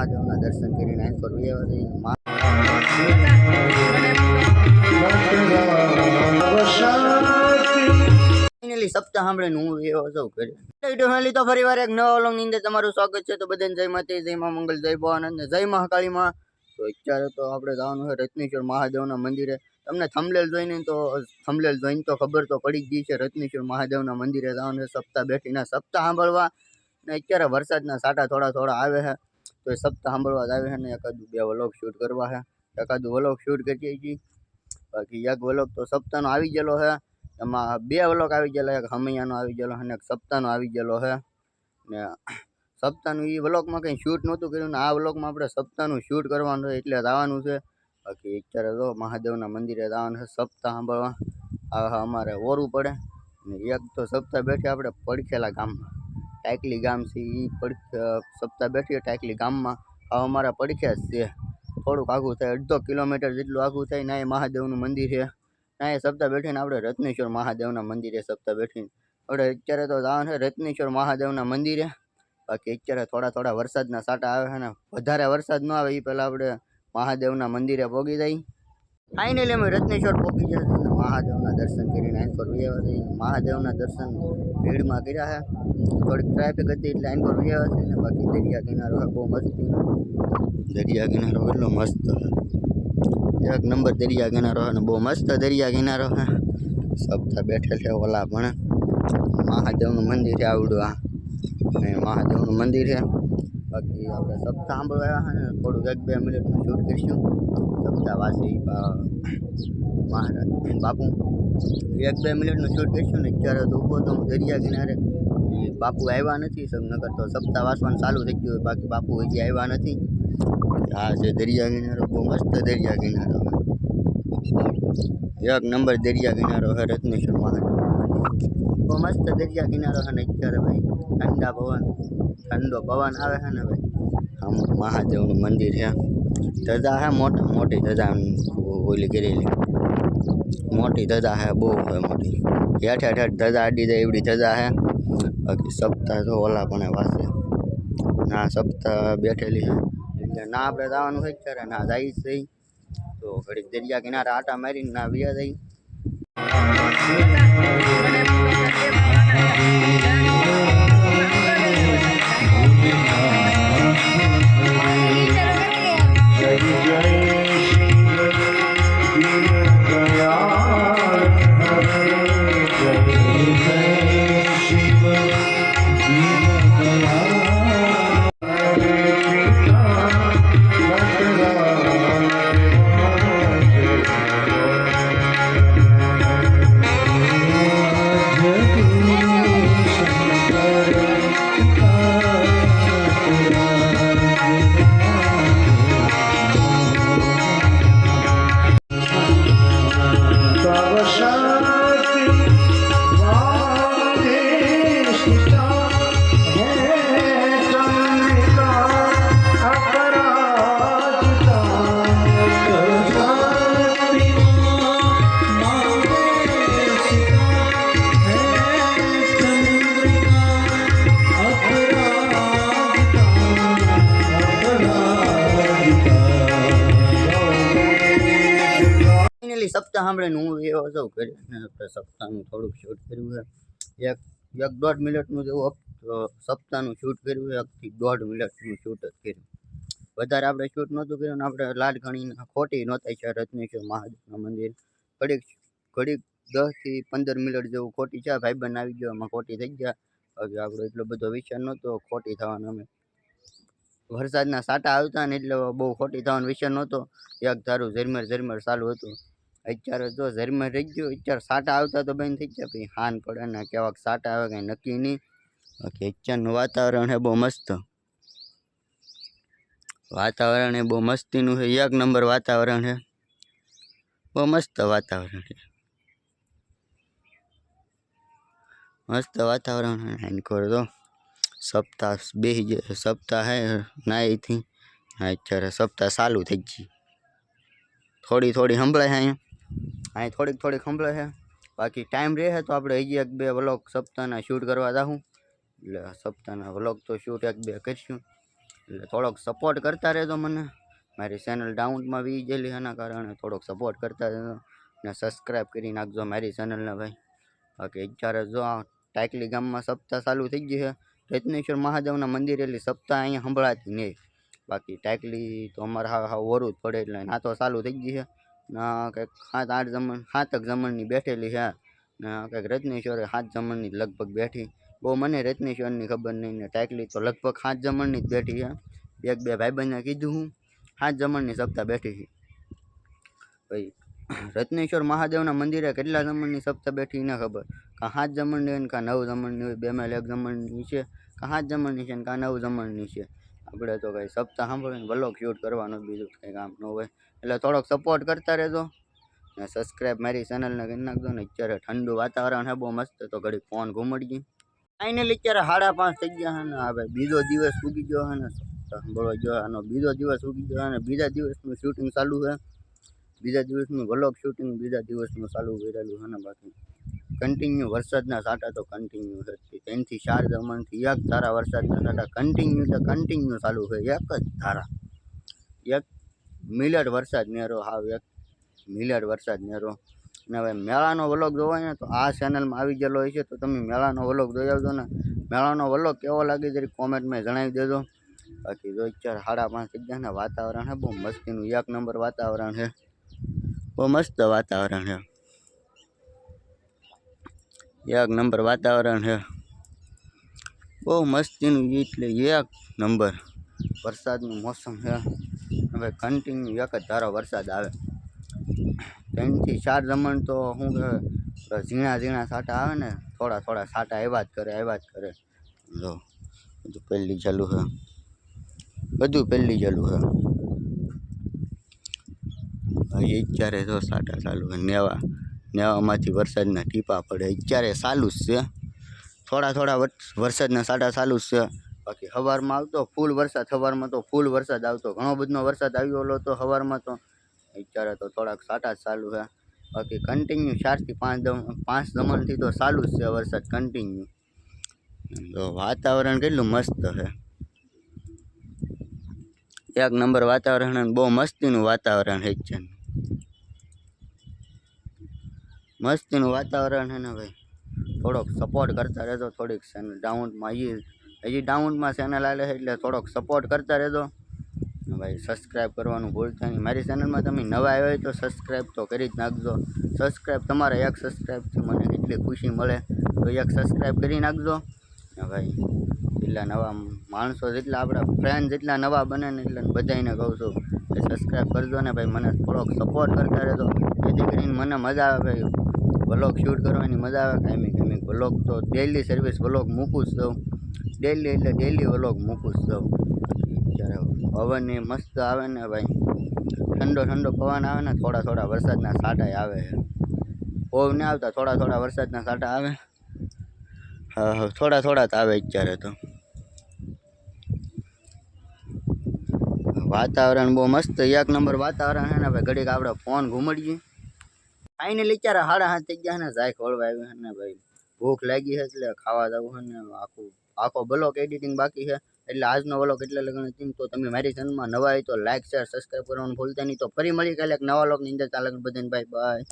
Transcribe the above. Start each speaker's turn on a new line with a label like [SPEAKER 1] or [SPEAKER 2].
[SPEAKER 1] મહાદેવના દર્શન કરીને આંખો ફાઇનલી સપ્તાહ સાંભળીને હું એવો સૌ કર્યો. તો ફરી વાર એક નવા અંદર તમારું સ્વાગત છે. તો બધાને જય માતા મંગલ, જય ભવાનંદ જય મહાકાળીમાં. તો અત્યારે તો આપણે જવાનું છે રત્નેશ્વર મહાદેવના મંદિરે. તમને થંભલેલ જોઈને તો થંભલેલ જોઈને તો ખબર તો પડી ગઈ છે. રત્નેશ્વર મહાદેવના મંદિરે જવાનું સપ્તાહ બેઠીના સપ્તાહ સાંભળવા. ને અત્યારે વરસાદના સાટા થોડા થોડા આવે છે. તો એ સપ્તાહ સાંભળવા જ આવે છે ને એકાદું બે વ્લોગ શૂટ કરવા છે. એકાદું વ્લોગ શૂટ કરીએ છીએ. બાકી એક વ્લોગ તો સપ્તાહનો આવી ગયેલો છે. એમાં બે વ્લોગ આવી ગયેલા એક હમૈયાનો આવી ગયેલો અને એક સપ્તાહનો આવી ગયેલો છે. ને સપ્તાહનું એ વ્લોગમાં કંઈ શૂટ નહોતું કર્યું ને આ વ્લોગમાં આપણે સપ્તાહનું શૂટ કરવાનું છે એટલે જવાનું છે. બાકી અત્યારે તો મહાદેવના મંદિરે જવાનું છે સપ્તાહ સાંભળવા. આ અમારે ઓરવું પડે. ને એક તો સપ્તાહ બેઠે આપણે પડખેલા ગામમાં. ટાકલી ગામ છે એ સપ્તાહ બેઠીએ ટાઈકલી ગામમાં. આ અમારા પડખ્યા જ છે. થોડુંક આઘું થાય, અડધો કિલોમીટર જેટલું આઘું થાય ના એ મહાદેવનું મંદિર છે. ના એ સપ્તાહ બેઠીને આપણે રત્નેશ્વર મહાદેવના મંદિરે સપ્તાહ બેઠીને આપણે અત્યારે તો જવાનું છે રત્નેશ્વર મહાદેવના મંદિરે. બાકી અત્યારે થોડા થોડા વરસાદના સાટા આવે છે ને, વધારે વરસાદ ન આવે એ પહેલાં આપણે મહાદેવના મંદિરે પહોંચી જઈએ ફાઇનલી અમે રત્નેશ્વર પહોંચી ગયા અને મહાદેવના દર્શન કરીને વ્યવહાર થઈ મહાદેવના દર્શન ભીડમાં કર્યા છે. થોડીક ટ્રાફિક હતી એટલે વ્યવહાર છે ને બાકી દરિયા કિનારો બહુ મસ્ત દરિયા કિનારો એટલો મસ્ત એક નંબર દરિયા કિનારો છે ને બહુ મસ્ત દરિયા કિનારો છે. સપ્તાહ બેઠેલ છે ઓલા પણ. મહાદેવનું મંદિર છે આવડું આ. મહાદેવનું મંદિર છે. બાકી આપણે સપ્તાહ સાંભળવા આવ્યા ને, થોડુંક એક બે મિનિટનું શૂટ કરીશું. સપ્તાહ વાસી બા- મહારાજ, બાપુ. એક બે મિનિટનું શૂટ કરીશું ને અત્યારે તો ઊભો તો હું દરિયા કિનારે. બાપુ આવ્યા નથી નગર તો સપ્તાહ વાસવાનું ચાલુ થઈ ગયું. બાકી બાપુ હજી આવ્યા નથી. આ છે દરિયા કિનારો, બહુ મસ્ત દરિયા કિનારો એક નંબર દરિયા કિનારો હે રત્નેશ્વર મહાદેવ બહુ મસ્ત દરિયા કિનારો છે ને અત્યારે ભાઈ ઠંડા પવન ઠંડો પવન આવે છે ને ભાઈ આમ મહાદેવનું મંદિર છે ધજા છે મોટા મોટી ધજા આમ ઓલી કરેલી મોટી ધજા છે બહુ છે મોટી હેઠ હેઠ હેઠ ધજા અડી જાય એવડી ધજા છે બાકી સપ્તાહ તો ઓલા પણ વાસે ના સપ્તાહ બેઠેલી છે એટલે ના આપણે જવાનું હોય ત્યારે ના જાય છે તો ઘડીક દરિયા કિનારે આટા મારીને ના વ્યા જઈ સાંભળીને હું એવો સૌ કર્યો ને આપણે સપ્તાહનું થોડુંક શૂટ કર્યું છે એક એક દોઢ મિનિટનું જેવું સપ્તાહનું શૂટ કર્યું, એકથી દોઢ મિનિટનું શૂટ જ કર્યું. વધારે આપણે શૂટ નહોતું કર્યું ને આપણે લાડ ગણીને ખોટી નહોતા છે રત્નેશ્વર મહાદેવના મંદિર. ઘડીક ઘડીક દસથી પંદર મિનિટ જેવું ખોટી છે ભાઈબંધ આવી ગયો, એમાં ખોટી થઈ ગયા. હવે આપણો એટલો બધો વિચાર નહોતો, ખોટી થવાનો અમે. વરસાદના સાટા આવતા ને એટલે બહુ ખોટી થવાનો વિચાર નહોતો. એક ધારું ઝરમર ઝરમર ચાલુ હતું. અત્યારે જો ઝરમર રહી ગયું. અત્યારે સાટા આવતા તો બંધ થઈ ગયા. પછી હાન પડે ને કેવાક સાટા આવે કંઈ નક્કી નહીં. બાકી અત્યારનું વાતાવરણ છે બહુ મસ્ત. વાતાવરણ એ બહુ મસ્તીનું છે એક નંબર વાતાવરણ છે બહુ મસ્ત વાતાવરણ છે મસ્ત વાતાવરણ છે એની કોર તો. સપ્તાહ બેસી જાય સપ્તાહ હે નાઈથી. અત્યારે સપ્તાહ ચાલુ થઈ ગઈ. થોડી થોડી સંભળાય છે અહીંયા. અહીં થોડીક થોડીક સંભળે છે. બાકી ટાઈમ રહે તો આપણે હજી એક બે વ્લોગ સપ્તાહના શૂટ કરવા જાઉં એટલે સપ્તાહના વ્લોગ તો શૂટ એક બે કરીશું. એટલે થોડોક સપોર્ટ કરતા રહેજો મને. મારી ચેનલ ડાઉનમાં વી ગયેલી એના કારણે થોડોક સપોર્ટ કરતા રહેજો. ને સબસ્ક્રાઈબ કરી નાખજો મારી ચેનલને ભાઈ. બાકી અત્યારે જો આ ટાકલી ગામમાં સપ્તાહ ચાલુ થઈ ગઈ છે. રત્નેશ્વર મહાદેવના મંદિર એટલી સપ્તાહ અહીંયા સંભળાતી નહીં. બાકી ટાકલી તો અમારે હા હા ઓરું જ પડે એટલે ના તો ચાલુ થઈ ગઈ છે. કંઈક સાત, આઠ જમણ, સાતક જમણની બેઠેલી છે. ને કંઈક રત્નેશ્વરે સાત જમણની લગભગ બેઠી. બહુ મને રત્નેશ્વરની ખબર નહીં ને ટાઈકલી તો લગભગ સાત જમણની જ બેઠી છે. એક બે ભાઈબંધને કીધું હું, સાત જમણની સપ્તાહ બેઠી છે. ભાઈ, રત્નેશ્વર મહાદેવના મંદિરે કેટલા જમણની સપ્તાહ બેઠી ન ખબર? કાં સાત જમણની હોય ને કાં નવ જમણની હોય, બે મેલ એક જમણની છે. કાં સાત જમણની છે ને કાં નવ જમણની છે. આપણે તો કંઈ સપ્તાહ સાંભળીને વ્લોગ શૂટ કરવાનો બીજું કંઈ કામ ન હોય. એટલે થોડોક સપોર્ટ કરતા રહેજો. ને સબસ્ક્રાઈબ મારી ચેનલને કરી નાખજો ને અત્યારે ઠંડુ વાતાવરણ છે, બહુ મસ્ત તો ઘડી ફોન ઘૂમડી ફાઇનલી અત્યારે સાડા પાંચ થઈ ગયા છે ને હવે બીજો દિવસ ઉગી ગયો છે ને સાંભળવા ગયો આનો બીજો દિવસ ઉગી ગયો અને બીજા દિવસનું શૂટિંગ ચાલુ છે. બીજા દિવસનું વ્લોગ શૂટિંગ બીજા દિવસનું ચાલુ કરેલું છે ને બાકી. કન્ટિન્યુ વરસાદના સાટા તો કન્ટિન્યુ છે ત્રણથી ચાર દમણથી એક ધારા વરસાદના સાટા કન્ટિન્યુ તો કન્ટિન્યુ ચાલુ છે, એક જ ધારા. એક મિલટ વરસાદ નેરો હાવ એક. મિલડ વરસાદ નેરો. અને હવે મેળાનો વલોગ જોવો ને તો આ ચેનલમાં આવી ગયેલો હોય છે તો તમે મેળાનો વલોગ જોઈ આવજો ને. મેળાનો વલોગ કેવો લાગે જરી કોમેન્ટમાં જણાવી દેજો. બાકી જો અત્યારે સાડા પાંચ થઈ ને વાતાવરણ છે બહુ મસ્તીનું. એક નંબર વાતાવરણ છે બહુ મસ્ત વાતાવરણ છે એક નંબર વાતાવરણ છે બહુ મસ્તીનું એટલે એક નંબર વરસાદનું મોસમ છે હવે કન્ટિન્યુ એક જ ધારો વરસાદ આવે. ત્રણથી ચાર દમણ તો શું કે ઝીણા ઝીણા સાટા આવે ને, થોડા થોડા સાટા આવ્યા જ કરે આવ્યા જ કરે. જો, બધું પહેલી ચાલુ છે. બધું પહેલી ચાલુ છે. અત્યારે જો સાટા ચાલુ છે. નેવા, નેવામાંથી વરસાદના ટીપા પડે. અત્યારે ચાલુ જ છે. થોડા થોડા વર- વરસાદના સાટા ચાલુ જ છે. બાકી સવારમાં આવતો ફૂલ વરસાદ સવારમાં તો ફૂલ વરસાદ આવતો. ઘણો બધો વરસાદ આવ્યો હતો સવારમાં તો અત્યારે તો થોડાક સાટા ચાલુ છે. બાકી કન્ટિન્યુ ચારથી પાંચ દમ, પાંચ દમણથી તો ચાલુ જ છે વરસાદ કન્ટિન્યુ તો વાતાવરણ કેટલું મસ્ત છે. એક નંબર વાતાવરણ બહુ મસ્તીનું વાતાવરણ છે છે. મસ્તીનું વાતાવરણ છે ને ભાઈ. થોડોક સપોર્ટ કરતા રહેજો થોડીક ચેનલ ડાઉનમાં હજી હજી ડાઉનમાં ચેનલ આવે છે એટલે થોડોક સપોર્ટ કરતા રહેજો. ભાઈ સબસ્ક્રાઈબ કરવાનું ભૂલતા નહીં. મારી ચેનલમાં તમે નવા આવ્યા હોય તો સબસ્ક્રાઈબ તો કરી જ નાખજો. સબસ્ક્રાઈબ તમારા એક સબસ્ક્રાઈબથી મને કેટલી ખુશી મળે. તો એક સબસ્ક્રાઈબ કરી નાખજો. ભાઈ, એટલા નવા માણસો જેટલા આપણા ફ્રેન્ડ જેટલા નવા બને ને એટલે બધાને કહું છું કે સબસ્ક્રાઈબ કરજો ને ભાઈ, મને થોડોક સપોર્ટ કરતા રહેજો. જેથી કરીને મને મજા આવે ભાઈ. બ્લોગ શૂટ કરવાની મજા આવે. કાંઈ કાંઈ બ્લોગ તો ડેલી સર્વિસ બ્લોગ મૂકું જ દઉં ડેલી એટલે ડેલી વ્લોગ મૂકું જ દઉં જ્યારે પવન એ મસ્ત આવે ને ભાઈ. ઠંડો ઠંડો પવન આવે ને થોડા થોડા વરસાદના સાટાય આવે. છે બહુ નહીં આવતા થોડા થોડા વરસાદના સાટા આવે. હા હા, થોડા થોડા જ આવે અત્યારે તો. વાતાવરણ બહુ મસ્ત. એક નંબર વાતાવરણ છે ને ભાઈ. ઘડીક આપણે ફોન ઘૂમડીએ. ફાઇનલી અત્યારે સાડા હાથ થઈ ગયા છે ને. જાય ખોળવા આવ્યું છે ને ભાઈ. ભૂખ લાગી છે એટલે ખાવા જવું છે ને. આખું આખો બ્લોક એડિટિંગ બાકી છે. એટલે આજનો બ્લોક એટલે લગ્ન હતી તો તમે મારી ચેનલમાં નવા હોય તો લાઈક શેર સબસ્ક્રાઈબ કરવાનું ભૂલતા નહીં. તો ફરી મળી કાલે એક નવા લોકની અંદર. ચાલક બધાને બાય બાય